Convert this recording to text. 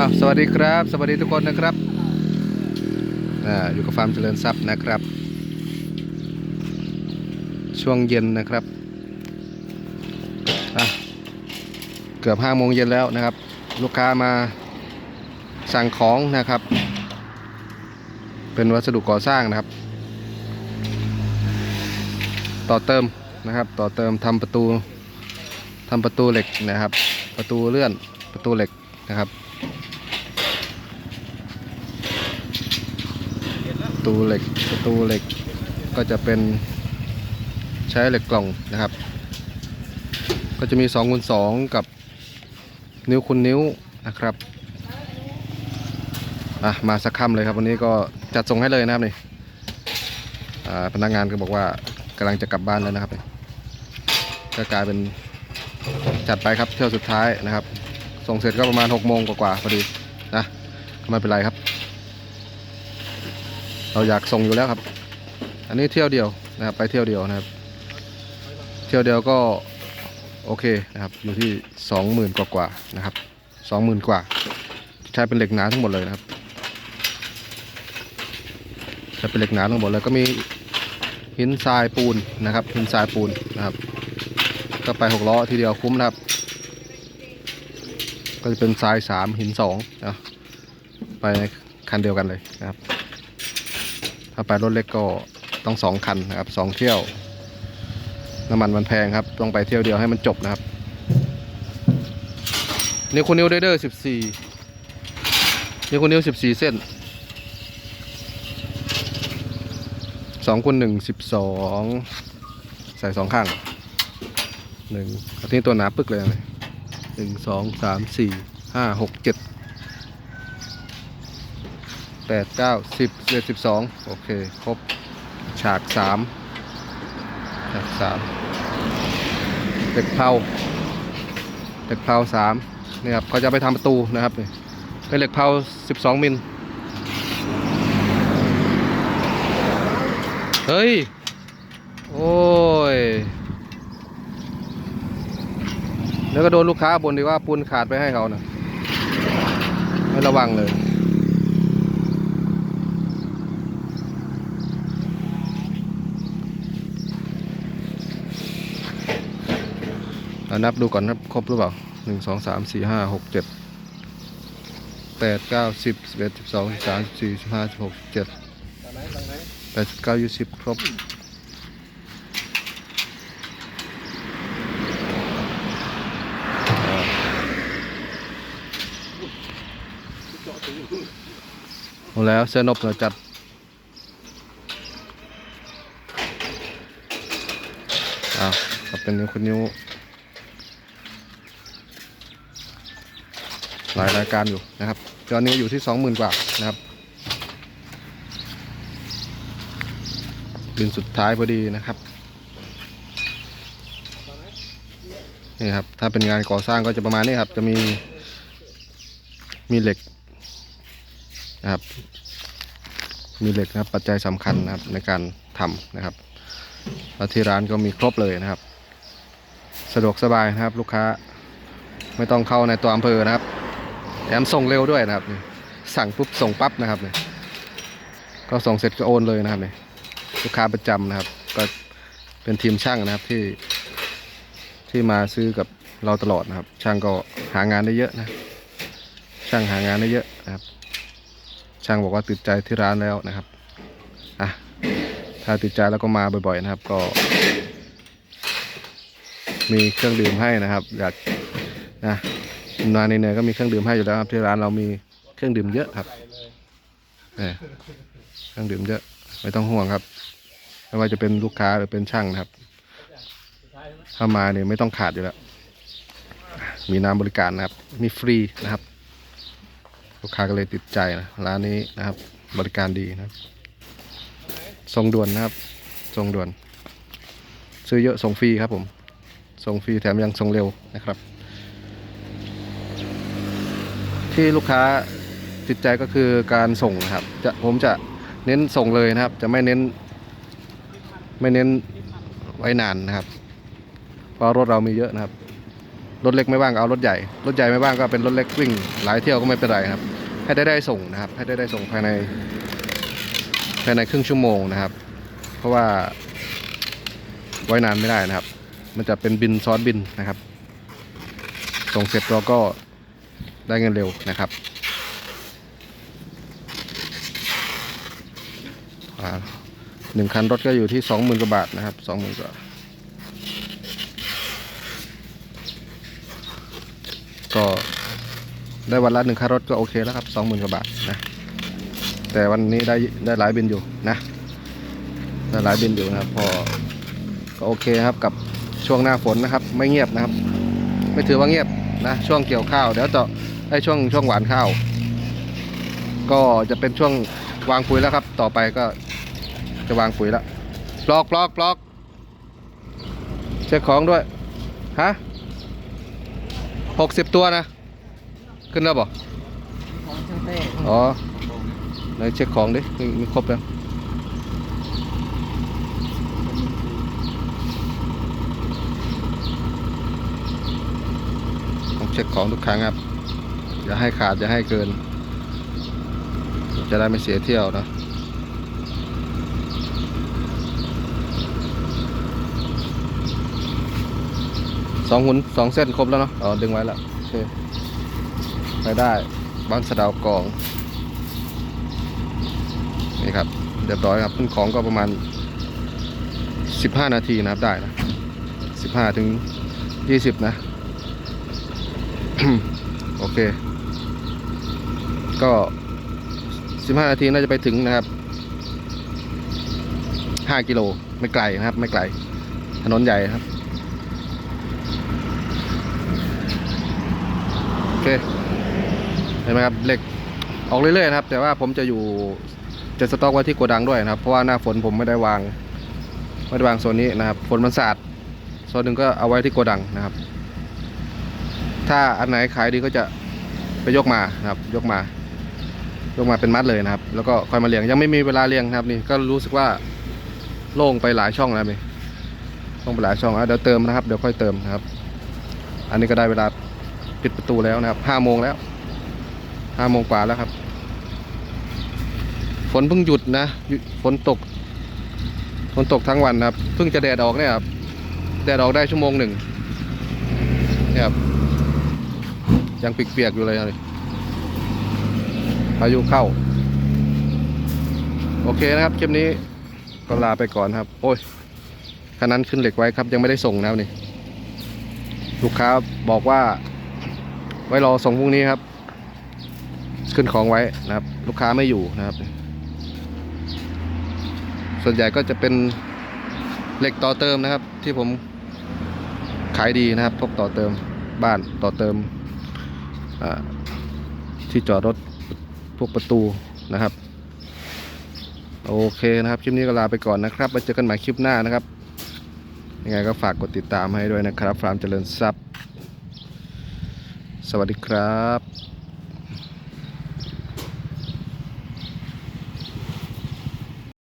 อ้าวสวัสดีครับ สวัสดีทุกคนนะครับอ่าอยู่กับฟาร์มเจริญทรัพย์นะครับ ช่วงเย็นนะครับอะเกือบห้าโมงเย็นแล้วนะครับ ลูกค้ามาสั่งของนะครับ เป็นวัสดุก่อสร้างนะครับ ต่อเติมนะครับ ต่อเติมทำประตูทำประตูเหล็กนะครับ ประตูเลื่อนประตูเหล็กนะครับ ประ ตูเหล็กประตูเหล็กก็จะเป็นใช้เหล็กกล่องนะครับ ก็จะมี2คูณ2กับนิ้วคูณนิ้วนะครับอะมาสักคำเลยครับวันนี้ก็จัดส่งให้เลยนะครับนี่พนักงานก็บอกว่ากำลังจะกลับบ้านแล้วนะครับก็กลายเป็นจัดไปครับเที่ยวสุดท้ายนะครับ ส่งเสร็จก็ประมาณ6โมงกว่าๆพอดีนะไม่เป็นไรครับ เราอยากส่งอยู่แล้วครับ อันนี้เที่ยวเดียวนะครับ ไปเที่ยวเดียวนะครับ เที่ยวเดียวก็โอเคนะครับ อยู่ที่สองหมื่นกว่ากว่าๆนะครับสองหมื่นกว่า ใช้เป็นเหล็กหนาทั้งหมดเลยนะครับใช้เป็นเหล็กหนาทั้งหมดเลยก็มีหินทรายปูนนะครับหินทรายปูนนะครับ ก็ไปหกล้อทีเดียวคุ้มนะครับ ก็จะเป็นทรายสามหินสองนะไปคันเดียวกันเลยนะครับ ถ้าไปรถเล็กก็ต้องสองคันนะครับสองเที่ยว น้ำมันมันแพงครับ ต้องไปเที่ยวเดียวให้มันจบนะครับนี่คุณนิวเดอร์สิบสี่นี่คุณนิวสิบสี่เส้นสองคูณหนึ่งสิบสองใส่สองข้างหนึ่งอันนี้ตัวหนาปึกเลยหนึ่งสองสามสี่ห้าหกเจ็ด แปดเก้าสิบเอ็ดสิบสองโอเค ครบ ฉากสามฉากสามเด็กเพาเด็กเพาสามนี่ครับเขาจะไปทำประตูนะครับนี่เป็นเหล็กเพาสิบสองมิลเฮ้ย โอ้ย แล้วก็โดนลูกค้าบ่นดีว่าปูนขาดไปให้เขานะไม่ระวังเลย เอานับดูก่อนนับครบหรือเปล่าหนึ่งสองสามสี่ห้าหกเจ็ดแปดเก้าสิบสิบเอ็ดสิบสองสิบสามสิบสี่สิบห้าสิบหกสิบเจ็ดแปดสิบเก้ายี่สิบครบอ่าแล้วเส้นนบเราจัดอ้าวเป็นนิ้วคุณนิ้ว หลายรายการอยู่นะครับตอนนี้อยู่ที่สองหมื่นกว่านะครับบินสุดท้ายพอดีนะครับนี่ครับถ้าเป็นงานก่อสร้างก็จะประมาณนี้ครับ จะมีมีเหล็กนะครับ มีเหล็กนะครับ ปัจจัยสำคัญนะครับในการทำนะครับแล้วที่ร้านก็มีครบเลยนะครับ สะดวกสบายนะครับ ลูกค้าไม่ต้องเข้าในตัวอำเภอนะครับ แถมส่งเร็วด้วยนะครับนี่สั่งปุ๊บส่งปั๊บนะครับเนี่ยก็ส่งเสร็จก็โอนเลยนะครับเนี่ยลูกค้าประจำนะครับ ก็เป็นทีมช่างนะครับที่ที่มาซื้อกับเราตลอดนะครับ ช่างก็หางานได้เยอะนะ ช่างหางานได้เยอะนะครับ ช่างบอกว่าติดใจที่ร้านแล้วนะครับอะถ้าติดใจแล้วก็มาบ่อยๆนะครับ ก็ มีเครื่องดื่มให้นะครับ อยากนะ มาในเนยก็มีเครื่องดื่มให้อยู่แล้วครับที่ร้านเรามีเครื่องดื่มเยอะครับเนี่ยเครื่องดื่มเยอะไม่ต้องห่วงครับไม่ว่าจะเป็นลูกค้าหรือเป็นช่างนะครับ ถ้ามาเนี่ยไม่ต้องขาดอยู่แล้ว มีน้ำบริการนะครับ มีฟรีนะครับ ลูกค้าก็เลยติดใจนะร้านนี้นะครับ บริการดีนะครับส่งด่วนนะครับส่งด่วน ซื้อเยอะส่งฟรีครับผมส่งฟรีแถมยังส่งเร็วนะครับ ที่ลูกค้าติดใจก็คือการส่งครับจะผมจะเน้นส่งเลยนะครับ จะไม่เน้น ไม่เน้นไว้นานนะครับ เพราะรถเรามีเยอะนะครับ รถเล็กไม่ว่างเอารถใหญ่ รถใหญ่ไม่ว่างก็เป็นรถเล็กวิ่ง หลายเที่ยวก็ไม่เป็นไรครับ ให้ได้ได้ส่งนะครับ ให้ได้ได้ส่งภายใน ภายในครึ่งชั่วโมงนะครับ เพราะว่าไว้นานไม่ได้นะครับ มันจะเป็นบินซ้อนบินนะครับ ส่งเสร็จเราก็ ได้เงินเร็วนะครับหนึ่งคันรถก็อยู่ที่สองหมื่นกว่าบาทนะครับสองหมื่นกว่าก็ได้วันละหนึ่งค่ารถก็โอเคแล้วครับสองหมื่นกว่าบาทนะแต่วันนี้ได้ได้หลายบินอยู่นะได้หลายบินอยู่นะครับพอก็โอเคครับกับช่วงหน้าฝนนะครับ ไม่เงียบนะครับ ไม่ถือว่าเงียบนะช่วงเกี่ยวข้าวเดี๋ยวจะ ไอ้ช่วงช่วงหวานข้าว ก็จะเป็นช่วงวางปุ๋ยแล้วครับ ต่อไปก็จะวางปุ๋ยแล้วปลอกปลอกปลอกเช็คของด้วยฮะหกสิบตัวนะ ขึ้นแล้วบ่ของช่างเต้อ๋อไหนเช็คของดิมีมีครบแล้วต้องเช็คของทุกครั้งครับ อย่าให้ขาดอย่าให้เกิน จะได้ไม่เสียเที่ยวนะสองหุ่นสองเส้นครบแล้วเนาะอ๋อดึงไว้แล้วโอเคไปได้บ้านสะเดาวกองนี่ครับเรียบร้อยครับขึ้นของก็ประมาณ 15 นาทีนะครับได้นะ 15 ถึง 20 นะ โอเค ก็ 15 นาทีน่าจะไปถึงนะครับ 5 กิโลไม่ไกลนะครับ ไม่ไกล ถนนใหญ่ครับ โอเค เห็นไหมครับเหล็กออกเรื่อยๆนะครับ แต่ว่าผมจะอยู่จะสต็อกไว้ที่โกดังด้วยนะครับ เพราะว่าหน้าฝนผมไม่ได้วางไม่ได้วางโซนนี้นะครับ ฝนมันสาดโซนหนึ่งก็เอาไว้ที่โกดังนะครับ ถ้าอันไหนขายดีก็จะไปยกมานะครับ ยกมา ยกมาเป็นมัดเลยนะครับ แล้วก็ค่อยมาเลี้ยงยังไม่มีเวลาเลี้ยงนะครับนี่ก็รู้สึกว่าโล่งไปหลายช่องแล้วนี่โล่งไปหลายช่องอะเดี๋ยวเติมนะครับเดี๋ยวค่อยเติมนะครับ อันนี้ก็ได้เวลาปิดประตูแล้วนะครับห้าโมงแล้วห้าโมงกว่าแล้วครับ ฝนเพิ่งหยุดนะฝนตกฝนตกทั้งวันนะครับเพิ่งจะแดดออกเนี่ยครับแดดออกได้ชั่วโมงหนึ่งเนี่ยครับยังเปียกๆอยู่เลยครับ พายุเข้า โอเคนะครับคลิปนี้ก็ลาไปก่อนครับ โอ้ยคันนั้นขึ้นเหล็กไว้ครับ ยังไม่ได้ส่งนะครับนี่ลูกค้าบอกว่า ไว้รอส่งพรุ่งนี้ครับ ขึ้นของไว้นะครับ ลูกค้าไม่อยู่นะครับ ส่วนใหญ่ก็จะเป็นเหล็กต่อเติมนะครับ ที่ผมขายดีนะครับพวกต่อเติมบ้านต่อเติมที่จอดรถ พวกประตูนะครับ โอเคนะครับคลิปนี้ก็ลาไปก่อนนะครับมาเจอกันใหม่คลิปหน้านะครับยังไงก็ฝากกดติดตามให้ด้วยนะครับฟาร์มเจริญทรัพย์ สวัสดีครับ